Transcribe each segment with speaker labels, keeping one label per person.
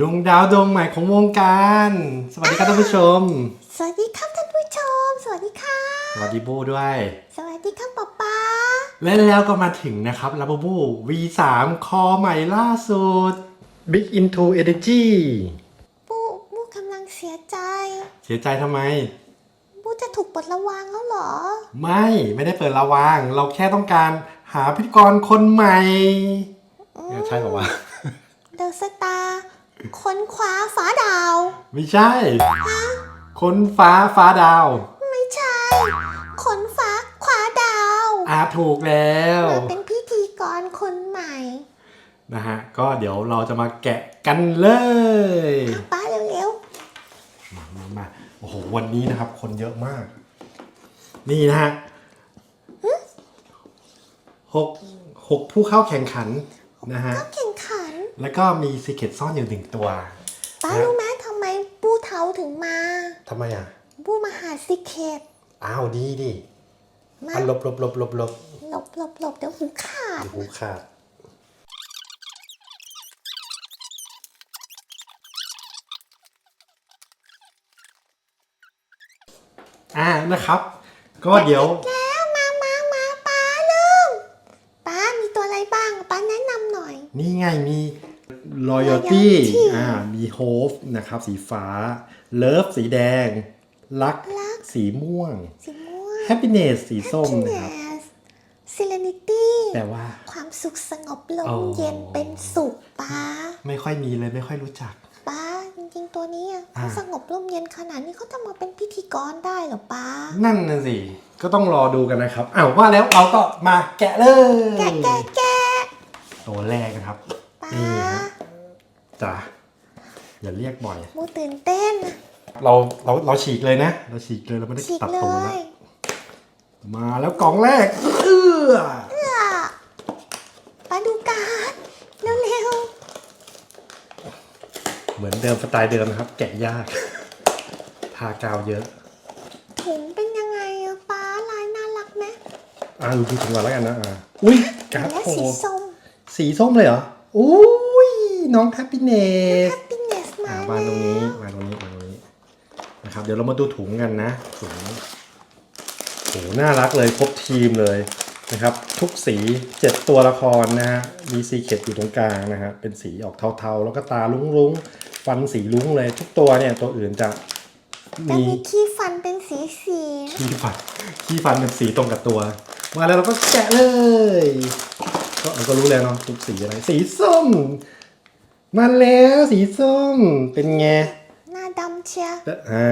Speaker 1: ดวงดาวดวงใหม่ของวงการ สวัสดีครับท่านผู้ชม
Speaker 2: สวัสดีครับท่านผู้ชม สวัสดีค่ะ
Speaker 1: สวัสดีบูด้วย
Speaker 2: สวัสดีครับป๊าป๊า
Speaker 1: และแล้วก็มาถึงนะครับลาบูบู V3 คอใหม่ล่าสุด Big Into Energy
Speaker 2: บูบูกำลังเสียใจ
Speaker 1: เสียใจทำไม
Speaker 2: บูจะถูกปลดระวางแล้วเหรอ
Speaker 1: ไม่ไม่ได้เปิดระวาง เราแค่ต้องการหาพิธีกรคนใหม่เนี่ยใช่ป่าวะ
Speaker 2: เดอะสตาร์ ค้นคว้าฟ้าดาว
Speaker 1: ไม่ใช่คนฟ้าฟ้าดาว
Speaker 2: ไม่ใช่ขนฟ้าคว้าดาว
Speaker 1: อาถูกแล้ว
Speaker 2: มาเป็นพิธีกรคนใหม่
Speaker 1: นะฮะ ก็เดี๋ยวเราจะมาแกะกันเลย
Speaker 2: ป้าเร็ว
Speaker 1: มามามาโอ้โห วันนี้นะครับ คนเยอะมาก นี่นะฮะหกหกผู้เข้าแข่งขันนะฮะ
Speaker 2: ๆก็แข่งขัน
Speaker 1: แล้วก็มีซีเคตซ่อนอยู่หนึ่งตัว
Speaker 2: ป้า
Speaker 1: นะ
Speaker 2: รู้ไหมทำไมบูเทาถึงมา
Speaker 1: ทำไมอะ
Speaker 2: บูมาหาซิเคต
Speaker 1: อ้าวดีดิ
Speaker 2: มา
Speaker 1: อันลบลบลบลบลบ
Speaker 2: หลบหลบหลบเดี๋ยวหูขาด
Speaker 1: หูขาด อ่านะครับ ก็เดี๋ยว
Speaker 2: แล้วมามามาป้าเริ่มป้ามีตัวอะไรบ้างป้าแนะนำหน่อย
Speaker 1: นี่ไงมี loyalty
Speaker 2: Loyalty
Speaker 1: อ่ามี hope นะครับ สีฟ้า love สีแดงรัก
Speaker 2: รัก
Speaker 1: สีม่วง
Speaker 2: สีม่วง
Speaker 1: happiness สีส้มนะครับ
Speaker 2: Happiness Serenity
Speaker 1: แต่ว่า
Speaker 2: ความสุขสงบล
Speaker 1: อ๋
Speaker 2: ม
Speaker 1: อ
Speaker 2: เย็นเป็นสุขป้า
Speaker 1: ไม่ค่อยมีเลยไม่ค่อยรู้จัก
Speaker 2: ป้า จริงๆตัวนี้อะ
Speaker 1: อ่า
Speaker 2: เขาสงบลมเย็นขนาดนี้เขาจะมาเป็นพิธีกรได้เหรอป้า
Speaker 1: นั่นน่ะสิ ก็ต้องรอดูกันนะครับอ้าวว่าแล้วเราก็มาแกะเลย
Speaker 2: แกะแกะแกะ
Speaker 1: ตัวแรกนะครับ
Speaker 2: ป้า
Speaker 1: นี่ฮะ จ้ะอย่าเรียกบ่อย
Speaker 2: มูตื่นเต้นอะ
Speaker 1: เราเราเราฉีกเลยนะ เราฉีกเลยเราไม่ได้
Speaker 2: ฉีก
Speaker 1: ตัด
Speaker 2: เล
Speaker 1: ตรงนะ
Speaker 2: ย
Speaker 1: มาแล้วกล่องแรกเอื้อ
Speaker 2: เพื่อป้าดูการ์ดเร็ว
Speaker 1: เหมือนเดิมสไตล์เดิมนะครับ แกะยาก ทากาวเยอะ
Speaker 2: ๆถุงเป็นยังไงอะป้าลายน่ารักไหม
Speaker 1: อ่าดูถุงก่อนแล้วกันนะอ่าอุ้ยการ์ด
Speaker 2: และ
Speaker 1: โผล่
Speaker 2: สีส้ม
Speaker 1: สีส้มเลยเหรออุ้ย น้องแฮปปี้เนส
Speaker 2: Happiness มา
Speaker 1: อ่า
Speaker 2: แล้ว
Speaker 1: วางตรงนี้วางตรงนี้วางตรงนี้นะครับ เดี๋ยวเรามาดูถุงกันนะถุงโหน่ารักเลยครบทีมเลยนะครับ ทุกสีเจ็ดตัวละครนะฮะมีซีเคตอยู่ตรงกลางนะฮะเป็นสีออกเทาๆ แล้วก็ตาลุ้งๆ ฟันสีลุ้งเลย ทุกตัวเนี่ยตัวอื่นจะ
Speaker 2: แต่
Speaker 1: มี
Speaker 2: มีขี้ฟันเป็นสีสีๆนะ
Speaker 1: ขี้ฟันขี้ฟันเป็นสีตรงกับตัวมาแล้วเราก็แกะเลย ก็เราก็รู้แล้วเนาะทุกสีอะไรสีส้ม มาแล้วสีส้มเป็นไง
Speaker 2: หน้าดำเชียร์
Speaker 1: เอ๊ะฮะ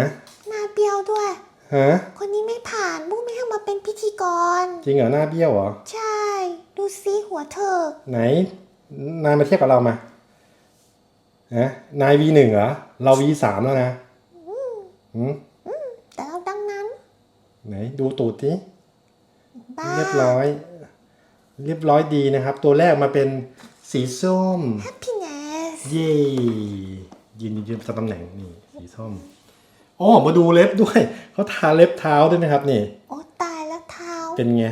Speaker 2: หน้าเบี้ยวด้วย
Speaker 1: ฮะ
Speaker 2: คนนี้ไม่ผ่านบุ้ไม่ให้มาเป็นพิธีกร
Speaker 1: จริงเหรอหน้าเบี้ยวเหรอ
Speaker 2: ใช่ ดูซิหัวเธอ
Speaker 1: ไหน นายมาเทียบกับเรามาฮะนาย V1 เหรอ เรา V3 แล้วนะหืม
Speaker 2: แต่เราดังนั้น
Speaker 1: ไหนดูตูดที
Speaker 2: บ้า
Speaker 1: เรียบร้อย เรียบร้อยดีนะครับ ตัวแรกมาเป็นสีส้ม
Speaker 2: Happiness
Speaker 1: เย่ยืนยืนตำแหน่งนี่สีส้มโอ้มาดูเล็บด้วยเขาทาเล็บเท้าด้วยนะครับนี่
Speaker 2: โอ้ตายแล้วเท้า
Speaker 1: เป็นไง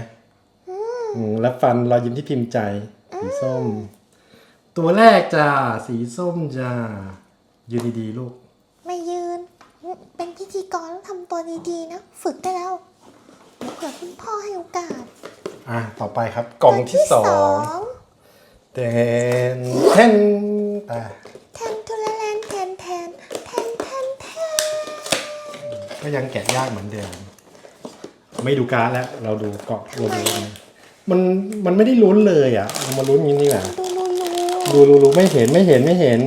Speaker 1: อืมแล้วฟันรอยยิ้มที่พิมพ์ใจ สีส้ม ตัวแรกจ้าสีส้มจ้ายืนดีๆลูก
Speaker 2: ไม่ยืน เป็นพิธีกรต้องทำตัวดีๆนะ ฝึกได้แล้วเผื่อคุณพ่อให้โอกาส
Speaker 1: อะต่อไปครับกล่องที่สองเทนเทน อะ
Speaker 2: แทนทุเรเลนแทนแทนแทนแทนแทน
Speaker 1: ก็ยังแกะยากเหมือนเดิม ไม่ดูการ์ดแล้ว เราดูเกาะเราดูมันมันไม่ได้ลุ้นเลยอะเรามาลุ้นอย่างนี้ดีกว่า
Speaker 2: ดูรูรู
Speaker 1: ดูดูดูไม่เห็นไม่เห็นไม่เห็น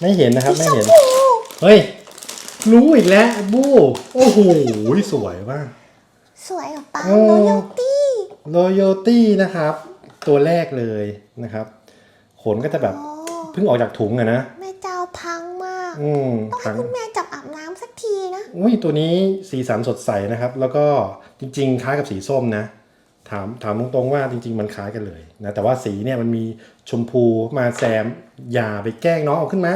Speaker 1: ไม่เห็นนะครับ ไม่เห็น
Speaker 2: ชมพู
Speaker 1: เฮ้ย รู้อีกแล้วบู้โอ้โหสวยมาก
Speaker 2: สวยเหรอป้า
Speaker 1: โอ้
Speaker 2: โรโยตี้
Speaker 1: Loyalty นะครับ ตัวแรกเลยนะครับ ขนก็จะแบบ
Speaker 2: โอ้
Speaker 1: เพิ่งออกจากถุงอะนะ
Speaker 2: แม่เจ้าพังมาก
Speaker 1: อืม
Speaker 2: ต้องให้
Speaker 1: ทั้ง
Speaker 2: คุณแม่จับอาบน้ำสักทีนะ
Speaker 1: อุ้ยตัวนี้สีสันสดใสนะครับ แล้วก็จริง ๆ คล้ายกับสีส้มนะ ถามถามตรงๆว่าจริง ๆ มันคล้ายกันเลยนะแต่ว่าสีเนี่ยมันมีชมพูมาแซมอย่าไปแกล้งน้องเอาขึ้นมา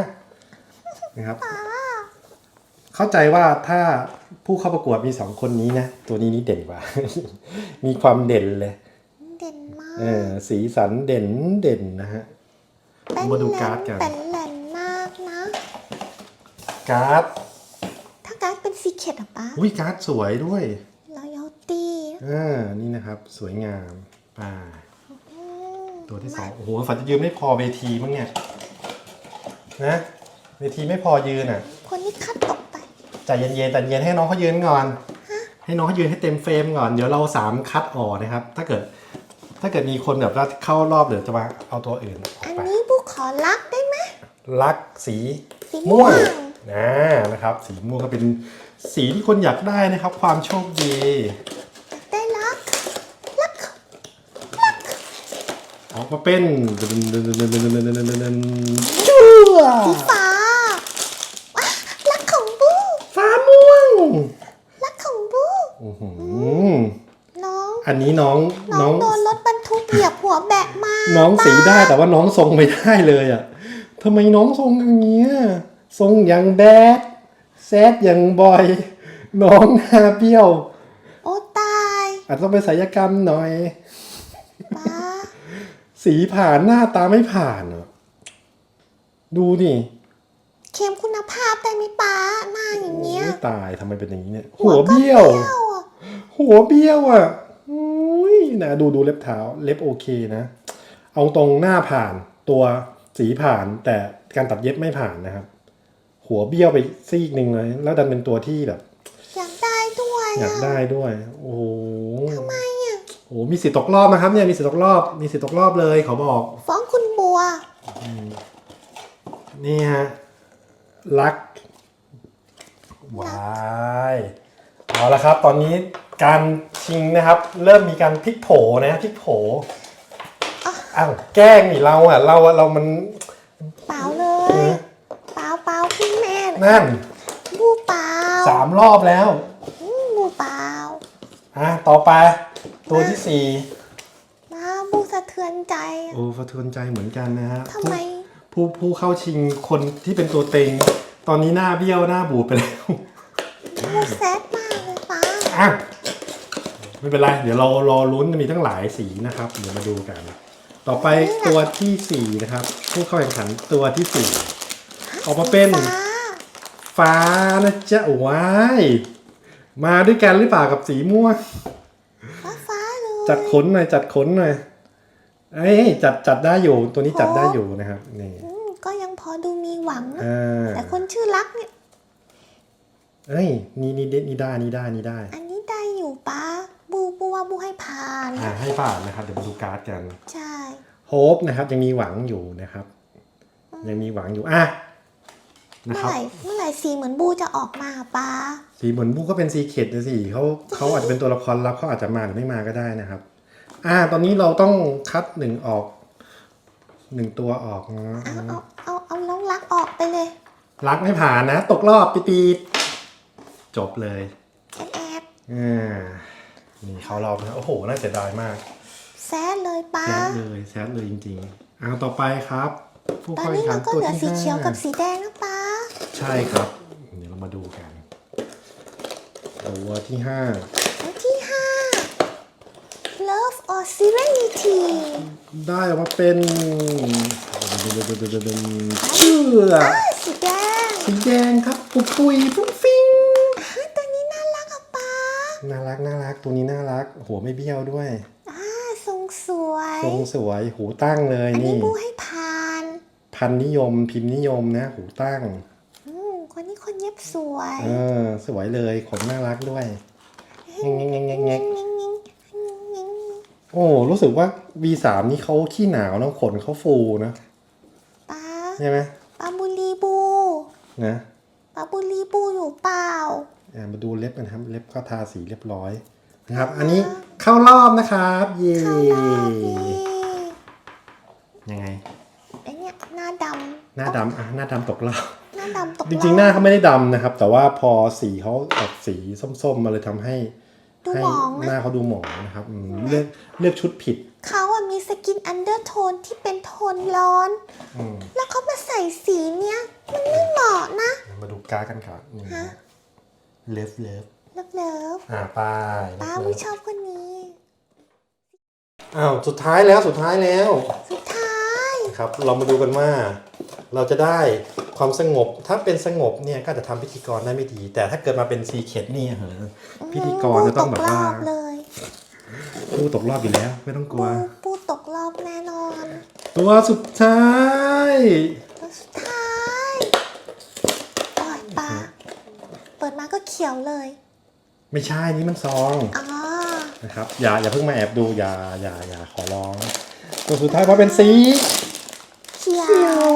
Speaker 1: นะครับ เข้าใจว่าถ้าผู้เข้าประกวดมีสองคนนี้นะตัวนี้นี่เด่นกว่า มีความเด่นเลย
Speaker 2: เด่นมาก
Speaker 1: เออสีสันเด่นเด่นนะฮะ
Speaker 2: เป็น
Speaker 1: มาดู
Speaker 2: แหล
Speaker 1: การ์ด
Speaker 2: ม
Speaker 1: กัน
Speaker 2: เป็นแหลมมากนะ
Speaker 1: การ์ด
Speaker 2: ถ้าการ์ดเป็นซีเคดอะป้า
Speaker 1: อุ้ยการ์ดสวยด้วย
Speaker 2: loyalty
Speaker 1: อ่านี่นะครับ สวยงามอ่าตัวที่สองโอ้โหฝันจะยืนไม่พอเวทีมั้งเนี่ยนะเวทีไม่พอยืนอะ
Speaker 2: คนนี้คัดตกไป
Speaker 1: ใจเย็นๆแต่เย็นให้น้องเขายืนก่อน ให้น้องเขายืนให้เต็มเฟรมก่อน เดี๋ยวเราสามคัดออกนะครับ ถ้าเกิด ถ้าเกิดมีคนแบบว่าเข้ารอบเดี๋ยวจะมาเอาตัวอื่น
Speaker 2: รักได้ไหม
Speaker 1: ลักสี
Speaker 2: สีม่
Speaker 1: ม่ว
Speaker 2: ว
Speaker 1: ง
Speaker 2: ง
Speaker 1: นะนะครับ สีม่วงก็เป็นสีที่คนอยากได้นะครับ ความโชคดี
Speaker 2: ได้รักรัก
Speaker 1: ออกมาเป็นจั่
Speaker 2: สีฟ้าว้ารักของบู
Speaker 1: ฟ้าม่วง
Speaker 2: รักของบู
Speaker 1: อื้อหือ
Speaker 2: น้อง
Speaker 1: อันนี้น้อง
Speaker 2: น้
Speaker 1: น้
Speaker 2: อ
Speaker 1: องง
Speaker 2: โดนรถบรรทุก เหยียบหัวแบะมา
Speaker 1: น้องสีได้แต่ว่าน้องทรงไม่ได้เลยอะทำไมน้องทรงอย่างเงี้ยทรงอย่างแดดแซดอย่างบอย น้องหน้าเบี้ยว
Speaker 2: โอ้ตาย
Speaker 1: อาจต้องไปศัลยกรรมหน่อย
Speaker 2: ป้า
Speaker 1: สีผ่านหน้าตาไม่ผ่านอะดูนี่
Speaker 2: เค็มคุณภาพได้ไหมป้าหน้าอย่างเงี้ย
Speaker 1: โอ้ตายทำไมเป็นอย่างนี้เนี่ย หัวเบี้ยว
Speaker 2: เบี้ยวอะ
Speaker 1: หัวเบี้ยวอะอุ้ ยนะดูดูเล็บเท้าเล็บโอเคนะ เอาตรงหน้าผ่านตัวสีผ่านแต่การตัดเย็บไม่ผ่านนะครับ หัวเบี้ยวไปซีกหนึ่งเลย แล้วดันเป็นตัวที่แบบ
Speaker 2: อยากได้ด้วย
Speaker 1: อยาก
Speaker 2: อะ
Speaker 1: ได้ด้วย โอ้โห
Speaker 2: ทำไมอะ
Speaker 1: โอ้โหมีสิทธิ์ตกรอบนะครับเนี่ยมีสิทธิ์ตกรอบมีสิทธิ์ตกรอบเลยเขาบอก
Speaker 2: ฟ้องคุณบัว
Speaker 1: นี่ฮะรักวายเอาละครับ ตอนนี้ การชิงนะครับ เริ่มมีการพลิกโผนะพลิกโผอ้าวแกล้งนี่เราอะ เราอะเรามัน
Speaker 2: เปล่าเลยเปล่าเปล่าคุณแม่
Speaker 1: นั่น
Speaker 2: บูเปล่า
Speaker 1: สามรอบแล้ว
Speaker 2: อืมบูเปล่า
Speaker 1: อะต่อไป ตัวที่สี่
Speaker 2: มาบูสะเทือนใจอะ
Speaker 1: โอ้สะเทือนใจเหมือนกันนะฮะ
Speaker 2: ทำไม
Speaker 1: ผู้ผู้เข้าชิงคนที่เป็นตัวเต็ง ตอนนี้หน้าเบี้ยวหน้าบูดไปแล้ว
Speaker 2: บูแซดมากเลยป้า
Speaker 1: อะ ไม่เป็นไร เดี๋ยวเรารอลุ้นมีตั้งหลายสีนะครับ เดี๋ยวมาดูกัน ต่อไปตัวที่สี่นะครับผู้เข้าแข่งขันตัวที่สี่ออกมาเป็น
Speaker 2: ฟ้า
Speaker 1: ฟ้านะจ๊ะว้ายมาด้วยกันหรือเปล่ากับสีม่วง
Speaker 2: ฟ้าฟ้าเลย
Speaker 1: จัดขนหน่อยจัดขนหน่อยเอ้ยจัดจัดได้อยู่ตัวนี้จัดได้อยู่นะครับนี่
Speaker 2: อืมก็ยังพอดูมีหวังนะ
Speaker 1: อ่า
Speaker 2: แต่คนชื่อรักเนี่ย
Speaker 1: เอ้ยนี่นี่นี่ได้นี่ได้นี่ได้
Speaker 2: อันนี้ได้อยู่ป้า บูบูว่าบูให้ผ่าน
Speaker 1: อ่าให้ผ่านนะครับ เดี๋ยวมาดูการ์ดกัน
Speaker 2: ใช่
Speaker 1: โฮปนะครับ ยังมีหวังอยู่นะครับ ยังมีหวังอยู่อะนะ
Speaker 2: เมื่อ
Speaker 1: ครับ
Speaker 2: ไหร่เมื่อไหร่สีเหมือนบูจะออกมาป้า
Speaker 1: สีเหมือนบุกก็เป็นซีเคดนะสิเขาเขาอาจจะเป็นตัวละครลับเขาอาจจะมาหรือไม่มาก็ได้นะครับ อ่า ตอนนี้เราต้องคัดหนึ่งออกหนึ่งตัวออกนะ
Speaker 2: เอาเอาเอาเอาน้องรักออกไปเลย
Speaker 1: รักไม่ผ่านนะ ตกรอบปีปีดจบเลย
Speaker 2: แอบแอบ
Speaker 1: อ่า นี่เขารอบนะโอ้โห น่าเสียดายมาก
Speaker 2: แซดเลยป้า
Speaker 1: แซดเลยแซดเลยจริงๆเอาต่อไปครับผู้
Speaker 2: ตอน
Speaker 1: เข้าแข่
Speaker 2: นี้
Speaker 1: งขั
Speaker 2: เรา
Speaker 1: น
Speaker 2: ก็
Speaker 1: ตัว
Speaker 2: เหลือ
Speaker 1: ที่
Speaker 2: สีเขียว
Speaker 1: ห้า
Speaker 2: กับสีแดงนะป้า
Speaker 1: ใช่ครับ เดี๋ยวเรามาดูกัน ตัวที่ห้า
Speaker 2: แล้วที่ห้า love or serenity
Speaker 1: ได้ออกมาเป็นเชื่อ
Speaker 2: อ่าสีแดง
Speaker 1: สีแดงครับปุยปุยฟุ้งฟิง น่ารักน่ารักตัวนี้น่ารัก หัวไม่เบี้ยวด้วย
Speaker 2: อ่าทรงสวย
Speaker 1: ทรงสวยหูตั้งเลย
Speaker 2: อันนี้
Speaker 1: นี่
Speaker 2: บูให้ผ่าน
Speaker 1: พันนิยมพิมพ์นิยมนะ หูตั้ง
Speaker 2: อืมคนนี้คนเย็บสวย
Speaker 1: เออ สวยเลยขนน่ารักด้วยแงงแงงแงงแงง
Speaker 2: งิงงิงงิงงิง
Speaker 1: โอ้รู้สึกว่า V3 นี่เขาขี้หนาวนะขนเขาฟูนะ
Speaker 2: ป้า
Speaker 1: ใช่ไหม
Speaker 2: ป้าบุรีบู
Speaker 1: นะ
Speaker 2: ป้าบุรีบูอยู่เปล่า
Speaker 1: อ่า มาดูเล็บกันครับ เล็บก็ทาสีเรียบร้อยนะครับ อันนี้เข้ารอบนะครับ เย่
Speaker 2: เข้ารอบนี่
Speaker 1: ยังไง
Speaker 2: ไอเนี่ยหน้าด
Speaker 1: หน้าดำอะหน้าดำตกรอบำ
Speaker 2: หน้าดำตก
Speaker 1: จริงๆหน้าเขาไม่ได้ดำนะครับ แต่ว่าพอสีเขาออกสีส้มๆมาเลยทำให้
Speaker 2: ดู
Speaker 1: ให้
Speaker 2: หมอง
Speaker 1: หน้า
Speaker 2: นะ
Speaker 1: เขาดูหมองนะครับอืมเลือกเลือกชุดผิด
Speaker 2: เขาอะมีสกินอันเดอร์โทนที่เป็นโทนร้อน
Speaker 1: อืม
Speaker 2: แล้วเขามาใส่สีเนี้ยมันไม่เหมาะนะ
Speaker 1: มาดูการ์ดกันครับนี่
Speaker 2: ฮะ
Speaker 1: เลิฟเลิฟ
Speaker 2: เลิฟเลิฟ
Speaker 1: อ่าไป
Speaker 2: ป้า
Speaker 1: เลิ
Speaker 2: ไม่
Speaker 1: ฟ
Speaker 2: ชอบคนนี้
Speaker 1: อ้าวสุดท้ายแล้วสุดท้ายแล้ว
Speaker 2: สุดท้าย
Speaker 1: ครับเรามาดูกันว่า เราจะได้ความสงบถ้าเป็นสงบเนี่ยก็จะทำพิธีกรได้ไม่ดี แต่ถ้าเกิดมาเป็นซีเคดนี่เหอะพิธีกรจะต้องแบบ
Speaker 2: ปูตกร
Speaker 1: ว่า
Speaker 2: อบเลย
Speaker 1: ผู้ตกรอบอยู่แล้ว ไม่ต้องกลั
Speaker 2: ปู
Speaker 1: ว
Speaker 2: ปูตกรอบแน่นอน
Speaker 1: ตัวสุดท้าย
Speaker 2: ตัวสุดท้ายปล่อยปลาเปิดมาก็ เขียวเลย
Speaker 1: ไม่ใช่นี่มันซอง
Speaker 2: อ๋อ
Speaker 1: นะครับ อย่าอย่าเพิ่งมาแอบดูอย่าอย่าอย่าขอร้อง ตัวสุดท้ายเพราะเป็นสี
Speaker 2: เขียว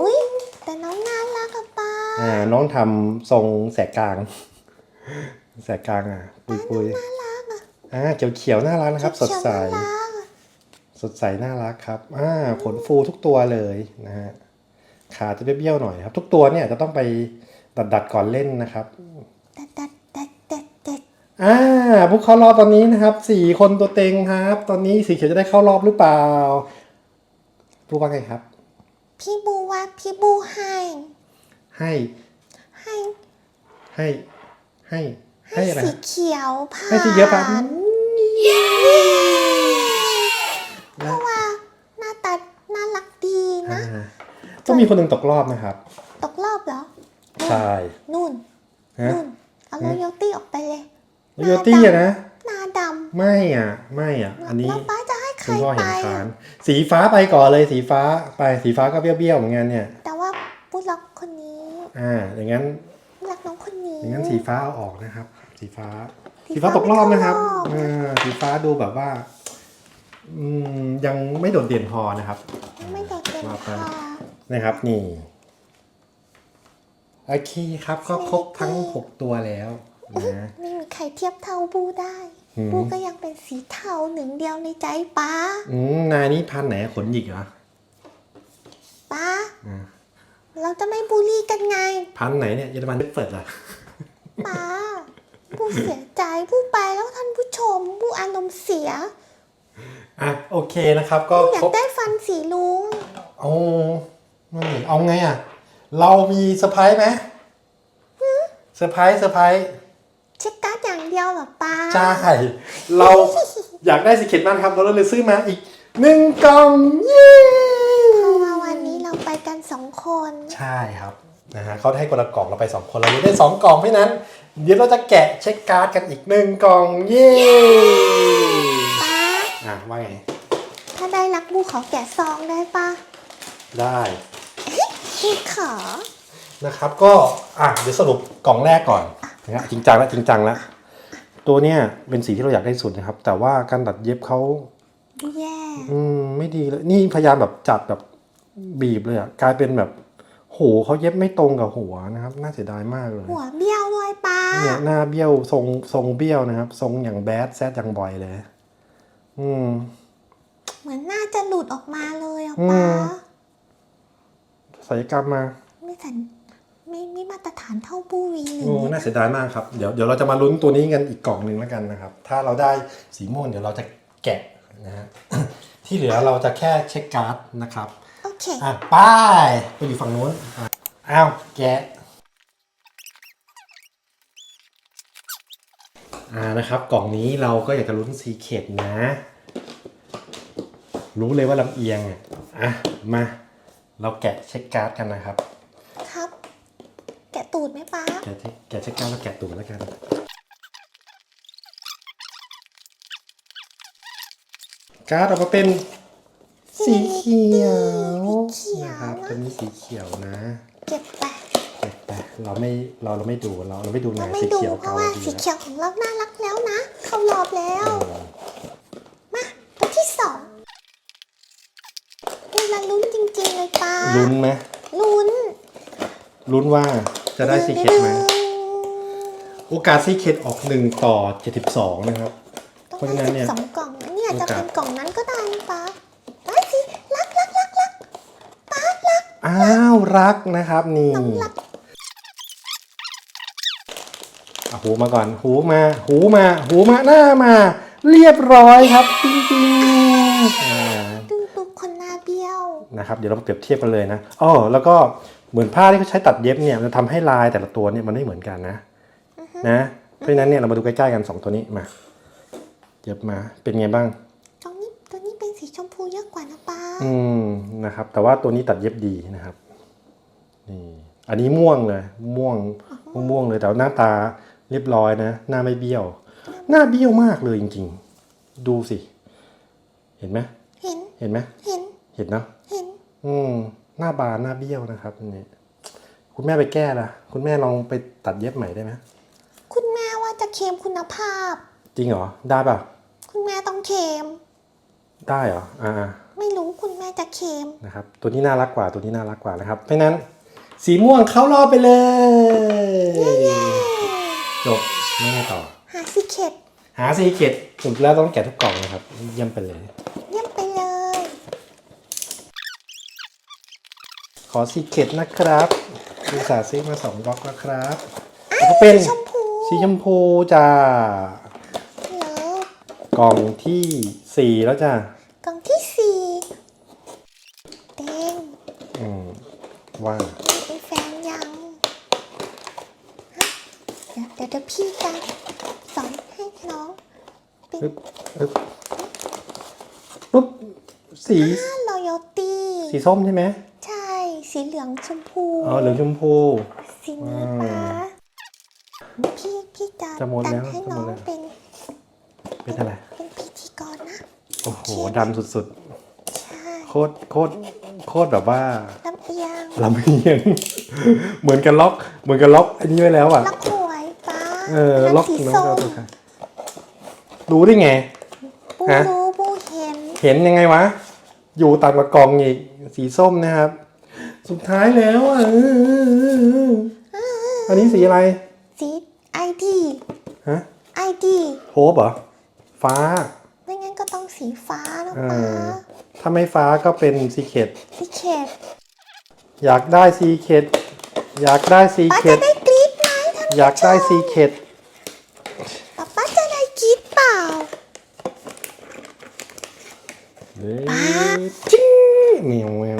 Speaker 2: อุ้ยแต่น้องน่ารักกับป้า
Speaker 1: อ่าน้องทำทรงแสกกลาง แสกกลางอะ ปุยปุย
Speaker 2: น่ารักอะ
Speaker 1: อ่าเขียวเขียวๆน่ารักนะครับ สดใส
Speaker 2: เขียวน่ารักอะ
Speaker 1: สดใสน่ารักครับอ่าขนฟูทุกตัวเลยนะฮะ ขาจะเบี้ยวๆหน่อยครับ ทุกตัวเนี่ยจะต้องไป ดัดดัดๆก่อนเล่นนะครับ
Speaker 2: แต่แต่แต่แต่แต่
Speaker 1: อ่าผู้เข้ารอบตอนนี้นะครับสี่คนตัวเต็งครับ ตอนนี้สีเขียวจะได้เข้ารอบหรือเปล่ารู้ว่าไงครับ
Speaker 2: พี่บูว่าพี่บูให้
Speaker 1: ให้
Speaker 2: ให้
Speaker 1: ให้ ให้
Speaker 2: ให้
Speaker 1: ให้อะไร
Speaker 2: สี
Speaker 1: ฮะ
Speaker 2: เขียวผ่าน
Speaker 1: ให้สีเขียวผ่าน
Speaker 2: เพราะว่าหน้าตาน่ารักดีนะ
Speaker 1: อ่าต้องมีคนหนึ่งตกรอบนะครับ
Speaker 2: ตกรอบเหรอ
Speaker 1: ใช่
Speaker 2: นู่น
Speaker 1: ฮะ
Speaker 2: นู่นเอาโรโยตี้ออกไปเลย
Speaker 1: โยตี้อะนะ
Speaker 2: หน้าด
Speaker 1: ไม่อะ ไม่อะำอันนี้
Speaker 2: แล้วป้าจะให้ใค
Speaker 1: คุ
Speaker 2: ร
Speaker 1: ณพ่อ
Speaker 2: ไป
Speaker 1: เห็นคานสีฟ้าไปก่อนเลยสีฟ้าไปสีฟ้าก็เบี้ยวๆเหมือนกันเนี่ย
Speaker 2: แต่ว่าผู้รักคนนี้
Speaker 1: อ่า อย่างนั้น
Speaker 2: ผู้รักน้องคนนี้
Speaker 1: อย่างนั้นสีฟ้าเอาออกนะครับ สีฟ้า
Speaker 2: สี
Speaker 1: สี
Speaker 2: ฟ้า
Speaker 1: ฟ้าตกรอบนะครับ
Speaker 2: ไม่เข้ารอบ
Speaker 1: อ่าสีฟ้าดูแบบว่า อืมยังไม่โดดเด่นพอนะครับ
Speaker 2: ไม่โดดเด่น
Speaker 1: ว่าไป
Speaker 2: ค่ะ
Speaker 1: นะครับ นี่ โอเคครับ ก็ครบทั้งหกตัวแล้วนะ
Speaker 2: ไม่มีใครเทียบเท่าบูได้
Speaker 1: อืม
Speaker 2: บูก็ยังเป็นสีเทาหนึ่งเดียวในใจป้า
Speaker 1: อืมนายนี่พันธุ์ไหนขนหยิกเหรอ
Speaker 2: ป้า
Speaker 1: อ่า
Speaker 2: เราจะไม่บูลลี่กันไง
Speaker 1: พันธุ์ไหนเนี่ยเยอรมันเฟิร์ดเหรอ
Speaker 2: ป้าผู้เสียใจผู้ไปแล้วท่านผู้ชมผู้อารมณ์เสีย
Speaker 1: อะโอเคนะครับ ก็
Speaker 2: ผู้อยา
Speaker 1: คร
Speaker 2: ก
Speaker 1: บ
Speaker 2: ได้ฟันสีลุง
Speaker 1: เอานั่นดิเอาไงอะ เรามีเซอร์ไพรส์ไหมเซอร์ไพรส์เซอร์ไพรส์
Speaker 2: เช็คการ์ดอย่างเดียวเหรอป้า
Speaker 1: ใช่ เราอยากได้สิเข็ดมากครับเราเลยซื้อมาอีกหนึ่งกล่องเย้
Speaker 2: เพราะว่าวันนี้เราไปกันสองคน
Speaker 1: ใช่ครับนะฮะเขาให้คนละกล่องเราไปสองคนเราเลยได้สองกล่องเพราะฉะนั้นเดี๋ยวเราจะแกะเช็คการ์ดกันอีกหนึ่งกล่องเย้
Speaker 2: ป้า
Speaker 1: อะว่าไง
Speaker 2: ถ้าได้รักบูขอแกะซองได้ป้า
Speaker 1: ได้
Speaker 2: บูขอ
Speaker 1: นะครับก็อะเดี๋ยวสรุปกล่องแรกก่อนนะฮะจริงจังแล้วจริงจังแล้วตัวเนี้ยเป็นสีที่เราอยากได้สุดนะครับ แต่ว่าการตัดเย็บเขา
Speaker 2: แย่
Speaker 1: อืมไม่ดีเลยนี่พยายามแบบจัดแบบบีบเลยอะกลายเป็นแบบโหเขาเย็บไม่ตรงกับหัวนะครับ น่าเสียดายมากเลย
Speaker 2: หัวเบี้ยวด้วยป้า
Speaker 1: เนี่ยหน้าเบี้ยวทรงทรงเบี้ยวนะครับ ทรงอย่างแบดแซดอย่างบ่อยเลย อืม
Speaker 2: เหมือนน่าจะหลุดออกมาเลยอะ
Speaker 1: อืม
Speaker 2: ป้า
Speaker 1: ศัลยกรรมมา
Speaker 2: ไม่สันไม่ไม่มาตรฐานเท่าบูวีหนึ่
Speaker 1: โอ้
Speaker 2: ง
Speaker 1: น่าเสียดายมากครับ เดี๋ยวเดี๋ยวเราจะมาลุ้นตัวนี้กันอีกกล่องหนึ่งแล้วกันนะครับ ถ้าเราได้สีม่วงเดี๋ยวเราจะแกะนะฮะ ที่เหลือเราจะแค่เช็คการ์ดนะครับ
Speaker 2: โอเค
Speaker 1: อะไป้ายไปอยู่ฝั่งนู้นอะอ้าวแกะ อ่านะครับ กล่องนี้เราก็อยากจะลุ้นซีเคดนะ รู้เลยว่าลำเอียงอะอะมา เราแกะเช็คการ์ดกันนะครับ
Speaker 2: ครับ แกะตูดไหมป้า
Speaker 1: แกะเช็คแกะเช็คการ์ดแล้วแกะตูดแล้วกันการ์ดออกมาเป็นสีเขียว
Speaker 2: สีเขียว
Speaker 1: นะครับ
Speaker 2: นะ
Speaker 1: ตัวนี้สีเขียวนะ
Speaker 2: เก็บไป
Speaker 1: เก็บไปเราไม่เราเราไม่ดูเราเราไม่ดู
Speaker 2: เรา
Speaker 1: งาน
Speaker 2: ไม่
Speaker 1: สี
Speaker 2: ดู
Speaker 1: เขียว
Speaker 2: เพ
Speaker 1: เก่า
Speaker 2: ราะว่า
Speaker 1: ดี
Speaker 2: สี
Speaker 1: นะ
Speaker 2: เขียวของเราน่ารักแล้วนะ เข้ารอบแล้ว มาตัวที่สองนี่มันลุ้นจริงๆเลยป้า
Speaker 1: ลุ้นไหม
Speaker 2: ลุ้น
Speaker 1: ลุ้นว่าจะได้ซีเคดไหมโอกาสซีเคดออกหนึ่งต่อเจ็ดสิบสองนะครับ
Speaker 2: ต้อง
Speaker 1: เพราะฉะนั้นเนี่ย
Speaker 2: ได้สิบสองกล่องนะเนี่ยจะ
Speaker 1: โอกาส
Speaker 2: เป็นกล่องนั้นก็ได้นะป้าป้าสิรักรักรักรักป้ารัก
Speaker 1: อ้าวรักนะครับนี่
Speaker 2: น้องรัก
Speaker 1: อะหูมาก่อนหูมา หูมา หูมาหน้ามา เรียบร้อยครับจริงๆ นะครับเดี๋ยวเรามาเปรียบเทียบกันเลยนะอ๋อแล้วก็เหมือนผ้าที่เขาใช้ตัดเย็บเนี่ยมันจะทำให้ลายแต่ละตัวเนี่ยมันไม่เหมือนกันนะนะเพราะฉะนั้นเนี่ยเรามาดูใกล้ๆกันสองตัวนี้มาเย็บมาเป็นไงบ้าง
Speaker 2: ตรงนี้ตัวนี้เป็นสีชมพูเยอะกว่านะป้า
Speaker 1: อืมนะครับ แต่ว่าตัวนี้ตัดเย็บดีนะครับนี่อันนี้ม่วงเลยม่วงม่วงๆเลยแต่ว่าหน้าตาเรียบร้อยนะ หน้าไม่เบี้ยว หน้าเบี้ยวมากเลยจริง ๆ ดูสิ เห็นไหม
Speaker 2: เห็น
Speaker 1: เห็นไหม
Speaker 2: เห็น
Speaker 1: เห็นเนาะ
Speaker 2: เห็น
Speaker 1: อืม หน้าบานหน้าเบี้ยวนะครับอันนี่คุณแม่ไปแก้ละคุณแม่ลองไปตัดเย็บใหม่ได้ไหม
Speaker 2: คุณแม่ว่าจะเค็มคุณภาพ
Speaker 1: จริงเหรอได้ป่ะ
Speaker 2: คุณแม่ต้องเค็ม
Speaker 1: ได้เหรออ่า
Speaker 2: ไม่รู้คุณแม่จะเค็ม
Speaker 1: นะครับ ตัวนี้น่ารักกว่าตัวนี้น่ารักกว่านะครับเพราะฉะนั้น สีม่วงเข้ารอบไปเลย จบไม่ต่อ
Speaker 2: หาสิเข็ด
Speaker 1: หาสีเกตสุดแล้วต้องแกะทุกกล่องนะครับเยี่ยมไปเลย
Speaker 2: เยี่ยมไปเลย
Speaker 1: ขอสีเกตนะครับดูสาห์ซื้อมาสองบล็อกนะครับแล้วก็เป็น
Speaker 2: ชมพู
Speaker 1: สีชมพูจ้า
Speaker 2: เหรอก
Speaker 1: ล่องที่สี่แล้วจ้าก
Speaker 2: ล่องที่สี่เต็ง
Speaker 1: อืมว่า
Speaker 2: เป็นแฟนยังฮะเดี๋ยวเดี๋ยวเดี๋ยวพี่จะสอนให้น้องเป็น
Speaker 1: ปึ๊บปึ๊บปุ๊บสี
Speaker 2: ผ้า loyalty
Speaker 1: สีส้มใช่ไหม
Speaker 2: ใช่สีเหลื องชมพู
Speaker 1: อ๋อเหลืองชมพู
Speaker 2: สีนี้ป้าพี่พี่จะ
Speaker 1: จะหมด
Speaker 2: ดั
Speaker 1: แล้ว
Speaker 2: ให้
Speaker 1: จะ
Speaker 2: น้
Speaker 1: หม
Speaker 2: อ
Speaker 1: ด
Speaker 2: ง
Speaker 1: แล้ว
Speaker 2: เป็น
Speaker 1: เป็นอะไร
Speaker 2: เป็นพิธีกรนะ
Speaker 1: โอ้โหดำสุด
Speaker 2: ใช่
Speaker 1: ๆ โคตรโคตรโคตรแบบว่า
Speaker 2: ลำเอียง
Speaker 1: ลำเอียง เหมือนกันล็อก เหมือนกันล็อกอันนี้ไว้แล้วอะ
Speaker 2: ล็อกหวยป้า
Speaker 1: เออ
Speaker 2: นั่น
Speaker 1: ล็อก
Speaker 2: สี
Speaker 1: น้อง
Speaker 2: ส้
Speaker 1: เรา
Speaker 2: ม
Speaker 1: ตัวค่ะรู้ได้ไง
Speaker 2: ปู
Speaker 1: ฮะ
Speaker 2: รู้ปูเห็น
Speaker 1: เห็นยังไงวะ อยู่ต่างกว่ากล่องอีก สีส้มนะครับ สุดท้ายแล้วอะเอออันนี้สีอะไร
Speaker 2: สีไอดี
Speaker 1: ฮะ
Speaker 2: ไอดี
Speaker 1: โฮปเหรอ ฟ้า
Speaker 2: ไม่งั้นก็ต้องสีฟ้านะ
Speaker 1: เอ
Speaker 2: ป้า
Speaker 1: อ ถ้าไม่ฟ้าก็เป็นซีเคด
Speaker 2: สีเขต
Speaker 1: อยากได้ซีเคดอยากได้ซี
Speaker 2: ป้า
Speaker 1: เค
Speaker 2: จะ
Speaker 1: ด
Speaker 2: ได้กรี๊ดไหมท่าน
Speaker 1: อยากได้ซีเคด
Speaker 2: ป้าป้าจะได้กรี๊ดเปล่า
Speaker 1: เฮ้ย
Speaker 2: ป๊า
Speaker 1: จิ๊งเหมียวแวว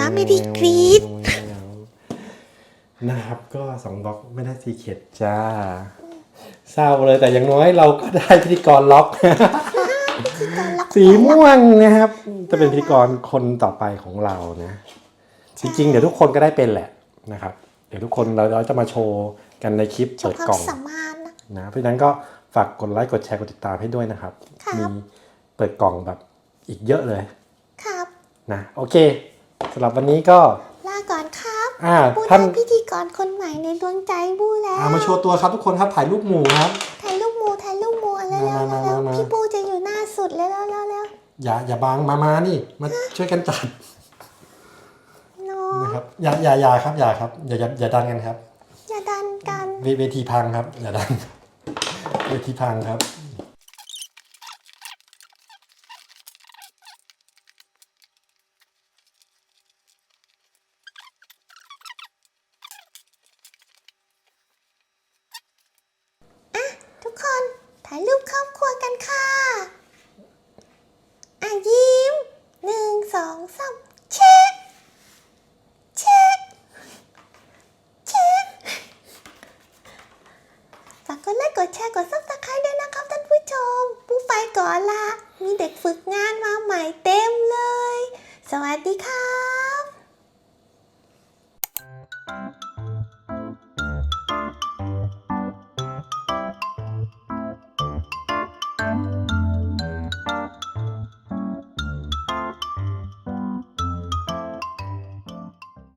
Speaker 2: ป๊าไม่ได้กรี๊ด
Speaker 1: นะครับก็สองบล็อกไม่ได้ซีเคดจ้าเศร้าเลยแต่อย่างน้อยเราก็ได้พิธีกรล็อก
Speaker 2: พิธีกรล็อก
Speaker 1: สีม่วงนะครับ จะเป็นพิธีกรคนต่อไปของเรานะ จริงๆ เดี๋ยวทุกคนก็ได้เป็นแหละนะครับ เดี๋ยวทุกคนเราเราจะมาโชว์กันในคลิป
Speaker 2: โช
Speaker 1: เปิ
Speaker 2: ว์
Speaker 1: ด
Speaker 2: ความ
Speaker 1: กล่อง
Speaker 2: สามารถนะ
Speaker 1: นะเพราะฉะนั้นก็ฝากกดไลค์กดแชร์กดติดตามให้ด้วยนะครับ
Speaker 2: ครับ
Speaker 1: มีเปิดกล่องแบบอีกเยอะเลย
Speaker 2: ครับ
Speaker 1: นะโอเคสำหรับวันนี้ก็
Speaker 2: ลาก่อนครับ
Speaker 1: อ่า
Speaker 2: บู
Speaker 1: ท่าน
Speaker 2: ได้พิธีกรคนใหม่ในดวงใจบูแล้ว
Speaker 1: อ่ามาโชว์ตัวครับทุกคนครับถ่ายรูปหมู่ครับ
Speaker 2: ถ่ายลูกหมูถ่ายลูกหมูอะไรแล้ว
Speaker 1: มา
Speaker 2: แล้ว
Speaker 1: มามา
Speaker 2: พี่บูจะอยู่หน้าสุดแล้วแล้วแล้วแล้ว
Speaker 1: อย่าอย่าบังมามานี่มาช่วยกันจัด
Speaker 2: เนาะ
Speaker 1: นะครับอย่าอย่าอย่าครับอย่าครับอย่าอย่าอย่าดันกันครับ
Speaker 2: อย่าดันกัน
Speaker 1: เวเวทีพังครับ อย่าดันเวทีพังครับ
Speaker 2: ทุกคนถ่ายรูปครอบครัวกันค่ะ อะยิ้มหนึ่งส องสามเช็คเช็คเช็คฝากกดไลค์กดแชร์กดซับสไครต์ด้วยนะครับท่านผู้ชม ผู้ไปก่อนละมีเด็กฝึกงานมาใหม่เต็มเลย สวัสดีค่ะ